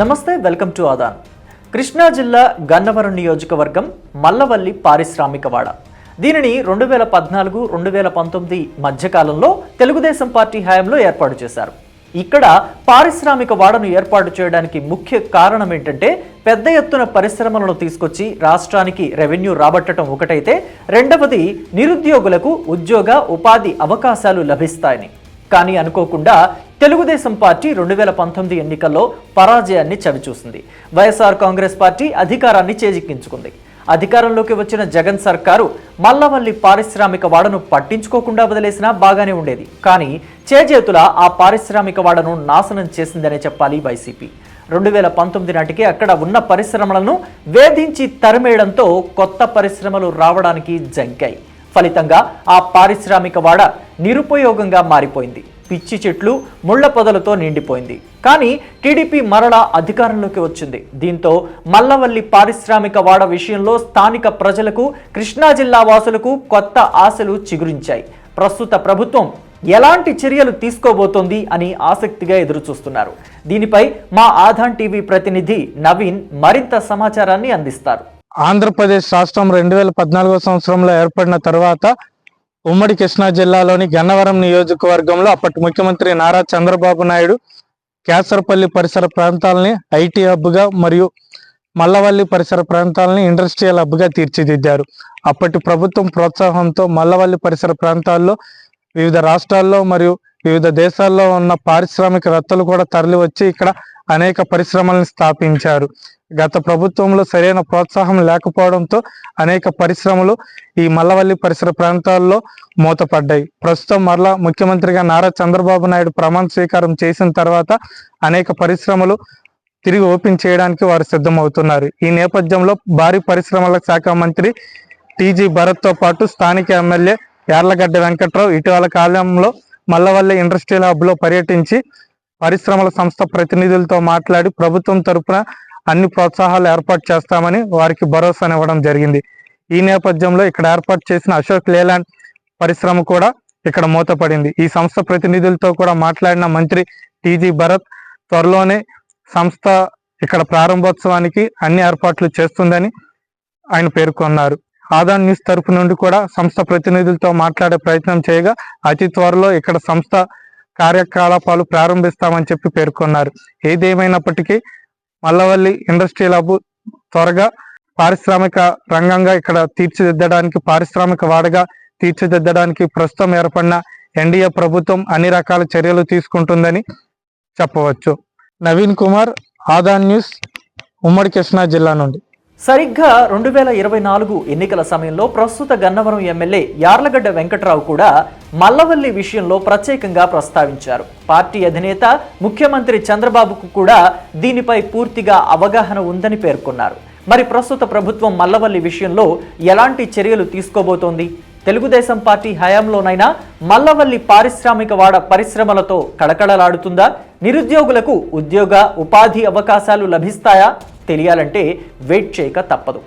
నమస్తే welcome to Aadan. Krishna జిల్లా గన్నవరం నియోజకవర్గం మల్లవల్లి పారిశ్రామికవాడ. దీనిని రెండు వేల పద్నాలుగు రెండు వేల పంతొమ్మిది మధ్యకాలంలో తెలుగుదేశం పార్టీ హయాంలో ఏర్పాటు చేశారు. ఇక్కడ పారిశ్రామిక వాడను ఏర్పాటు చేయడానికి ముఖ్య కారణం ఏంటంటే పెద్ద ఎత్తున పరిశ్రమలను తీసుకొచ్చి రాష్ట్రానికి రెవెన్యూ రాబట్టడం ఒకటైతే రెండవది నిరుద్యోగులకు ఉద్యోగ ఉపాధి అవకాశాలు లభిస్తాయని. కానీ అనుకోకుండా తెలుగుదేశం పార్టీ రెండు వేల పంతొమ్మిది ఎన్నికల్లో పరాజయాన్ని చవిచూసింది. వైఎస్ఆర్ కాంగ్రెస్ పార్టీ అధికారాన్ని చేజిక్కించుకుంది. అధికారంలోకి వచ్చిన జగన్ సర్కారు మల్లవల్లి పారిశ్రామిక వాడను పట్టించుకోకుండా వదిలేసినా బాగానే ఉండేది. కానీ చేజేతుల ఆ పారిశ్రామిక వాడను నాశనం చేసిందనే చెప్పాలి వైసీపీ. రెండు వేల పంతొమ్మిది నాటికి అక్కడ ఉన్న పరిశ్రమలను వేధించి తరిమేయడంతో కొత్త పరిశ్రమలు రావడానికి జంకాయి. ఫలితంగా ఆ పారిశ్రామిక వాడ నిరుపయోగంగా మారిపోయింది. పిచ్చి చెట్లు ముళ్ళ పొదలతో నిండిపోయింది. కానీ టీడీపీ మరలా అధికారంలోకి వచ్చింది. దీంతో మల్లవల్లి పారిశ్రామిక వాడ విషయంలో స్థానిక ప్రజలకు కృష్ణా జిల్లా వాసులకు కొత్త ఆశలు చిగురించాయి. ప్రస్తుత ప్రభుత్వం ఎలాంటి చర్యలు తీసుకోబోతోంది అని ఆసక్తిగా ఎదురుచూస్తున్నారు. దీనిపై మా ఆధాన్ టీవీ ప్రతినిధి నవీన్ మరింత సమాచారాన్ని అందిస్తారు. ఆంధ్రప్రదేశ్ రాష్ట్రం రెండు వేల పద్నాలుగో సంవత్సరంలో ఏర్పడిన తర్వాత ఉమ్మడి కృష్ణా జిల్లాలోని గన్నవరం నియోజకవర్గంలో అప్పటి ముఖ్యమంత్రి నారా చంద్రబాబు నాయుడు కేసరపల్లి పరిసర ప్రాంతాలని ఐటీ హబ్గా మరియు మల్లవల్లి పరిసర ప్రాంతాలని ఇండస్ట్రియల్ హబ్గా తీర్చిదిద్దారు. అప్పటి ప్రభుత్వం ప్రోత్సాహంతో మల్లవల్లి పరిసర ప్రాంతాల్లో వివిధ రాష్ట్రాల్లో మరియు వివిధ దేశాల్లో ఉన్న పారిశ్రామిక రత్తలు కూడా తరలివచ్చి ఇక్కడ అనేక పరిశ్రమలను స్థాపించారు. గత ప్రభుత్వంలో సరైన ప్రోత్సాహం లేకపోవడంతో అనేక పరిశ్రమలు ఈ మల్లవల్లి పరిసర ప్రాంతాల్లో మూతపడ్డాయి. ప్రస్తుతం మరలా ముఖ్యమంత్రిగా నారా చంద్రబాబు నాయుడు ప్రమాణ స్వీకారం చేసిన తర్వాత అనేక పరిశ్రమలు తిరిగి ఓపెన్ చేయడానికి వారు సిద్ధమవుతున్నారు. ఈ నేపథ్యంలో భారీ పరిశ్రమల శాఖ మంత్రి టీజీ భరత్తో పాటు స్థానిక ఎమ్మెల్యే యార్లగడ్డ వెంకట్రావు ఇటీవల కాలంలో మల్లవల్లి ఇండస్ట్రియల్ హబ్లో పర్యటించి పరిశ్రమల సంస్థ ప్రతినిధులతో మాట్లాడి ప్రభుత్వం తరపున అన్ని ప్రోత్సాహాలు ఏర్పాటు చేస్తామని వారికి భరోసానివ్వడం జరిగింది. ఈ నేపథ్యంలో ఇక్కడ ఏర్పాటు చేసిన అశోక్ లేలాండ్ పరిశ్రమ కూడా ఇక్కడ మూతపడింది. ఈ సంస్థ ప్రతినిధులతో కూడా మాట్లాడిన మంత్రి టీజీ భరత్ త్వరలోనే సంస్థ ఇక్కడ ప్రారంభోత్సవానికి అన్ని ఏర్పాట్లు చేస్తుందని ఆయన పేర్కొన్నారు. ఆదాన్ న్యూస్ తరపు నుండి కూడా సంస్థ ప్రతినిధులతో మాట్లాడే ప్రయత్నం చేయగా అతి త్వరలో ఇక్కడ సంస్థ కార్యకలాపాలు ప్రారంభిస్తామని చెప్పి పేర్కొన్నారు. ఏదేమైనప్పటికీ మల్లవల్లి ఇండస్ట్రియల్ హబ్ త్వరగా పారిశ్రామిక రంగంగా ఇక్కడ తీర్చిదిద్దడానికి పారిశ్రామిక వాడగా తీర్చిదిద్దడానికి ప్రస్తుతం ఏర్పడిన ఎన్డీఏ ప్రభుత్వం అన్ని రకాల చర్యలు తీసుకుంటుందని చెప్పవచ్చు. నవీన్ కుమార్ ఆదా న్యూస్ ఉమ్మడి కృష్ణా జిల్లా నుండి. సరిగ్గా రెండు వేల ఇరవై నాలుగు ఎన్నికల సమయంలో ప్రస్తుత గన్నవరం ఎమ్మెల్యే యార్లగడ్డ వెంకట్రావు కూడా మల్లవల్లి విషయంలో ప్రత్యేకంగా ప్రస్తావించారు. పార్టీ అధినేత ముఖ్యమంత్రి చంద్రబాబుకు కూడా దీనిపై పూర్తిగా అవగాహన ఉందని పేర్కొన్నారు. మరి ప్రస్తుత ప్రభుత్వం మల్లవల్లి విషయంలో ఎలాంటి చర్యలు తీసుకోబోతోంది? తెలుగుదేశం పార్టీ హయాంలోనైనా మల్లవల్లి పారిశ్రామిక వాడ పరిశ్రమలతో కళకళలాడుతుందా? నిరుద్యోగులకు ఉద్యోగ ఉపాధి అవకాశాలు లభిస్తాయా? తెలియాలంటే వెయిట్ చేయక తప్పదు.